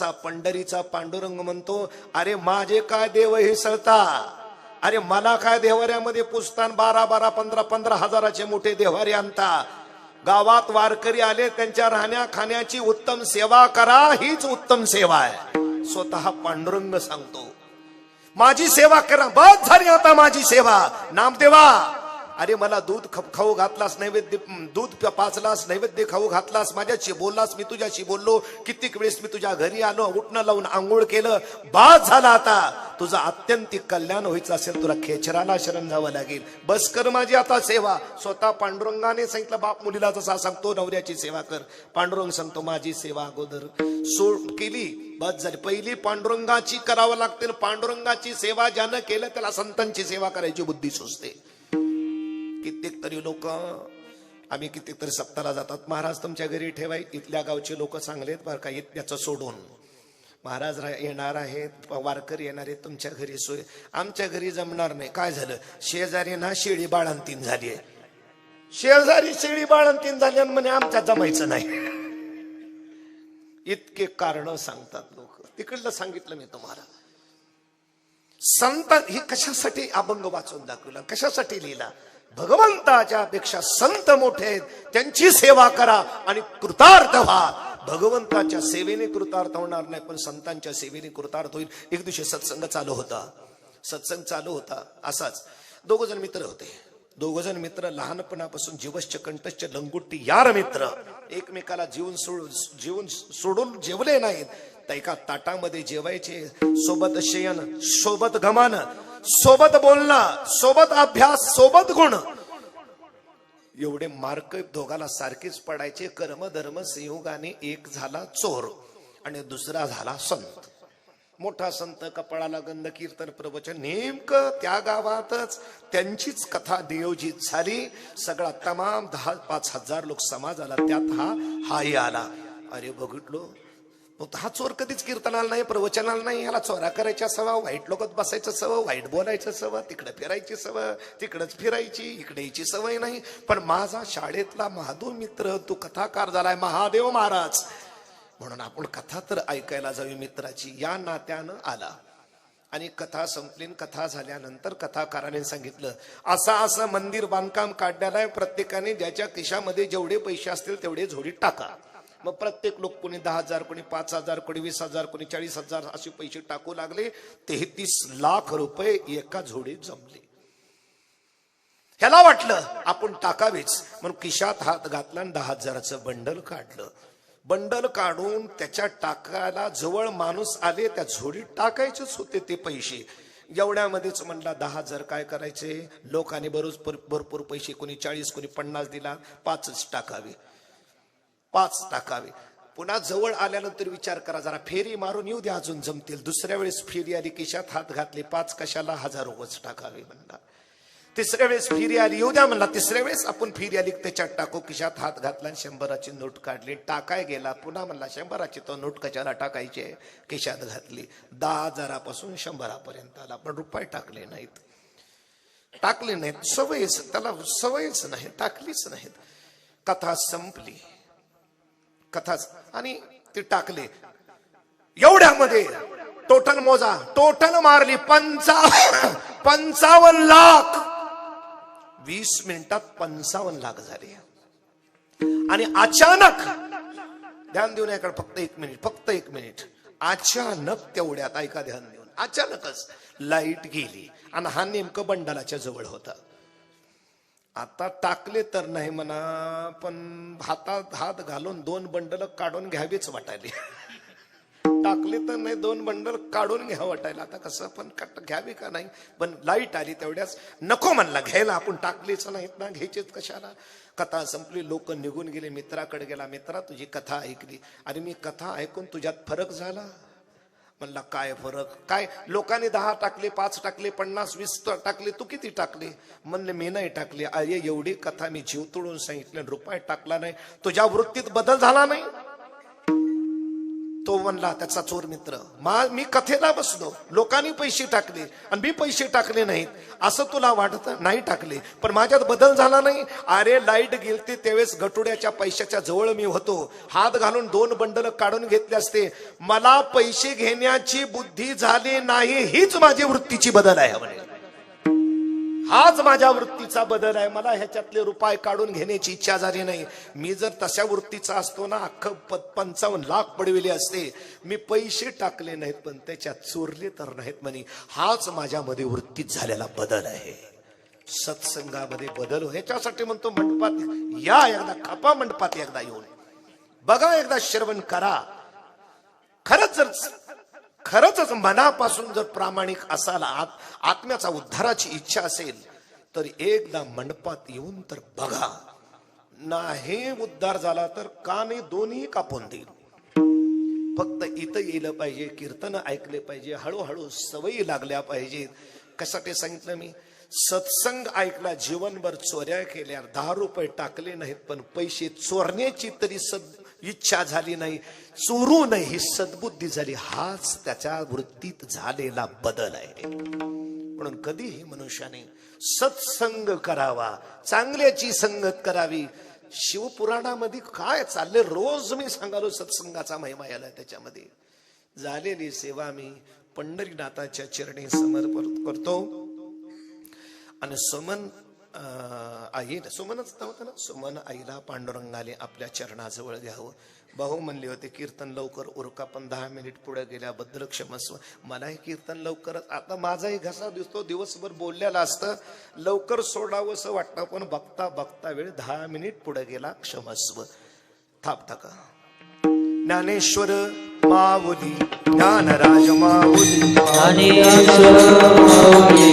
चा पंढरीचा पांडुरंग म्हणतो अरे माझे काय देव हे सळता? अरे मला काय देवाऱ्यामध्ये पुसतान बारा बारा पंधरा पंधरा हजाराचे मोठे देवारे आणता? गावात वारकरी आले त्यांच्या राहण्या खाण्याची उत्तम सेवा करा हीच उत्तम सेवा आहे. स्वतः पांडुरंग सांगतो माझी सेवा करा बस झाली आता माझी सेवा. नामदेवा अरे मला दूध खाऊ घातलास नैवेद्य दूध पाचलास नैवेद्य खाऊ घातलास माझ्याशी बोललास मी तुझ्याशी बोललो. कित्येक वेळेस मी तुझ्या घरी आलो उठणं लावून आंघोळ केलं. बास झाला आता. तुझं आत्यंतिक कल्याण व्हायचं असेल तुला खेचराला शरण जावं लागेल. बस कर माझी आता सेवा. स्वतः पांडुरंगाने सांगितलं बाप मुलीला जसा सांगतो नवऱ्याची सेवा कर. पांडुरंग सांगतो माझी सेवा अगोदर सोड केली. बस झाली. पहिली पांडुरंगाची करावं लागते पांडुरंगाची सेवा ज्यानं केलं त्याला संतांची सेवा करायची बुद्धी सुचते. कित्येक लोक आम्ही कितीतरी सप्ताला जातात. महाराज तुमच्या घरी ठेवाय इथल्या गावचे लोक चांगलेत बरं का इथल्याचं सोडून. महाराज येणार आहेत वारकरी येणार आहेत तुमच्या घरी सोय. आमच्या घरी जमणार नाही. काय झालं? शेजारी ना शेळी बाळंतीन झाली आहे. शेजारी शेळी बाळंतीन झाली आणि म्हणे आमच्या जमायचं नाही. इतके कारण सांगतात लोक. तिकडलं सांगितलं मी तुम्हाला. संत हे कशासाठी अभंग वाचून दाखवला? कशासाठी लिहिला? भगवंताच्या पेक्षा संत मोठे आहेत. त्यांची सेवा करा आणि कृतार्थ व्हा. भगवंताच्या सेवेने कृतार्थ होणार नाही पण संतांच्या सेवेने कृतार्थ होईल. एक दिवशी सत्संग चालू होता. सत्संग चालू होता. असाच. दोघ जण मित्र होते. दोघ जण मित्र लहानपणापासून जीवश्च कंठश्च लंगुट्टी यार मित्र. एकमेकाला जीवन सोडून जीवन सोडून जेवले नाहीत. तर एका ताटामध्ये जेवायचे. सोबत शयन सोबत गमान. सोबत बोलणं सोबत अभ्यास सोबत गुण. एवढे मार्क दोघाला सारखेच पडायचे कर्म धर्म संयोगाने एक झाला चोर आणि दुसरा झाला संत. मोठा संत कपाळाला गंध कीर्तन प्रवचन नेमकं त्या गावातच त्यांचीच कथा नियोजित झाली. सगळा तमाम दहा पाच हजार लोक समाज आला त्यात हा हाही आला. अरे बघितलो मग हा चोर कधीच कीर्तनाला नाही प्रवचनाला नाही. ह्याला चोरा करायच्या सवा वाईट लोकत बसायचं सवं वाईट बोलायचं सवं तिकडे फिरायची सवं तिकडेच फिरायची इकडे यायची सवय नाही. पण माझा शाळेतला महादू मित्र तू कथाकार झालाय महादेव महाराज. म्हणून आपण कथा तर ऐकायला जावी मित्राची. या नात्यानं आला. आणि कथा संपली कथा झाल्यानंतर कथाकाराने सांगितलं असं असं मंदिर बांधकाम काढण्याला प्रत्येकाने ज्याच्या खिशामध्ये जेवढे पैसे असतील तेवढे झोडीत टाका. मग प्रत्येक लोक कोणी दहा हजार कोणी पाच हजार कोणी वीस हजार कोणी चाळीस हजार असे पैसे टाकू लागले तेहतीस लाख रुपये एका झोडीत जमले. ह्याला वाटलं आपण टाकावेच म्हणून खिशात हात घातला आणि दहा हजाराचं बंडल काढलं. बंडल काढून त्याच्या टाकायला जवळ माणूस आले त्या झोडीत टाकायचेच होते ते पैसे. एवढ्यामध्येच म्हणला दहा हजार काय करायचे? लोकांनी बरोच भरपूर पैसे कोणी चाळीस कोणी पन्नास दिला पाचच टाकावे. पाच टाकावे. पुन्हा जवळ आल्यानंतर विचार करा जरा फेरी मारून येऊ द्या अजून जमतील. दुसऱ्या वेळेस फेरी आली किशात हात घातले पाच कशाला हजार रुपये टाकावे म्हणला. तिसऱ्या वेळेस फिरी आली येऊ द्या म्हणला. तिसऱ्या वेळेस आपण फिरी आली त्याच्यात टाकू किशात हात घातला आणि शंभराची नोट काढली. टाकाय गेला पुन्हा म्हणला शंभराची तो नोट कशाला टाकायची खिशात घातली. दहा हजारापासून शंभरापर्यंत आला पण रुपये टाकले नाहीत. टाकले नाहीत. सवयच त्याला सवयच नाही टाकलीच नाहीत. कथा संपली. कथाच आणि ते टाकले. एवढ्यामध्ये टोटल मोजा. टोटल मारली. पंचा पंचावन्न लाख. वीस मिनिटात पंचावन्न लाख झाले. आणि अचानक ध्यान देऊन याकडे फक्त एक मिनिट फक्त एक मिनिट. अचानक तेवढ्यात ऐका ध्यान देऊन. अचानकच लाइट गेली. आणि हा नेमकं बंडलाच्या जवळ होता. आता टाकले तर नाही म्हणा पण हातात हात घालून दोन बंडल काढून घ्यावीच वाटायली. टाकले तर नाही दोन बंडल काढून घ्या वाटायला. आता कसं पण घ्यावी का नाही? पण लाइट आली तेवढ्याच. नको म्हणला घ्यायला आपण टाकलीच नाहीत ना घ्यायचेच कशाला? कथा संपली लोक निघून गेले मित्राकडे गेला. मित्रा तुझी कथा ऐकली. आणि मी कथा ऐकून तुझ्यात फरक झाला? म्हणला काय फरक? काय? लोकांनी दहा टाकले पाच टाकले पन्नास वीस टाकले तू किती टाकले? म्हणले मी नाही टाकले. अरे एवढी कथा मी जीव तोडून सांगितलं रुपये टाकला नाही. तुझ्या वृत्तीत बदल झाला नाही. तो म्हणला त्याचा चोर मित्र. मा मी कथेला बसलो. लोकांनी पैसे टाकले आणि मी पैसे टाकले नाहीत. असं तुला वाटत? नाही टाकले. पण माझ्यात बदल झाला नाही? अरे लाइट गेलते त्यावेळेस गटुड्याच्या पैशाच्या जवळ मी होतो. हात घालून दोन बंडल काढून घेतले असते. मला पैसे घेण्याची बुद्धी झाली नाही. हीच माझी वृत्तीची बदल आहे म्हणे. हाच माझ्या वृत्तीचा बदल आहे. मला ह्याच्यातले रुपाय काढून घेण्याची इच्छा झाली नाही. मी जर तशा वृत्तीचा असतो ना अख्खं पंचावन्न लाख पडविले असते. मी पैसे टाकले नाहीत पण त्याच्यात चोरले तर नाहीत म्हणे. हाच माझ्यामध्ये वृत्तीत झालेला बदल आहे. सत्संगामध्ये बदल हो. ह्याच्यासाठी म्हणतो मंडपात या एकदा खपा मंडपात एकदा येऊन. बघा एकदा श्रवण करा. खरंच जर खरंच मनापासून जर प्रामाणिक असाल आत आत्म्याचा उद्धाराची इच्छा असेल तर एकदा मंडपात येऊन तर बघा. नाही उद्धार झाला तर काने दोन्ही कापून देईल. फक्त इथं येलं पाहिजे कीर्तन ऐकले पाहिजे हळूहळू सवयी लागल्या पाहिजेत. कशासाठी सांगितलं मी? सत्संग ऐकला जीवनभर चोऱ्या केल्या दहा रुपये टाकले नाहीत पण पैसे चोरण्याची तरी सद इच्छा झाली नाही चोरू नाही ही सद्बुद्धी झाली. हाच त्याच्या वृत्तीत झालेला बदल आहे. म्हणून कधीही मनुष्याने सत्संग करावा चांगल्याची संगत करावी. शिवपुराणामध्ये काय चालले रोज मी सांगालो सत्संगाचा महिमा याला त्याच्यामध्ये. झालेली सेवा मी पंढरीनाथाच्या चरणी समर्पण करतो. आणि सुमन आई सुमनच नव्हतं ना? सुमन आईला पांडुरंगाने आपल्या चरणाजवळ घ्यावं. भाऊ म्हणले होते कीर्तन लवकर उरका पण दहा मिनिट पुढे गेल्याबद्दल क्षमस्व. मलाही कीर्तन लवकरच. आता माझाही घसा दिसतो दिवसभर बोललेला असतं. लवकर सोडावं असं वाटतं पण बघता बघता वेळ दहा मिनिट पुढे गेला क्षमस्व. थाप टाका ज्ञानेश्वर माऊली ज्ञानराज माऊली. ज्ञानेश्वर माऊली.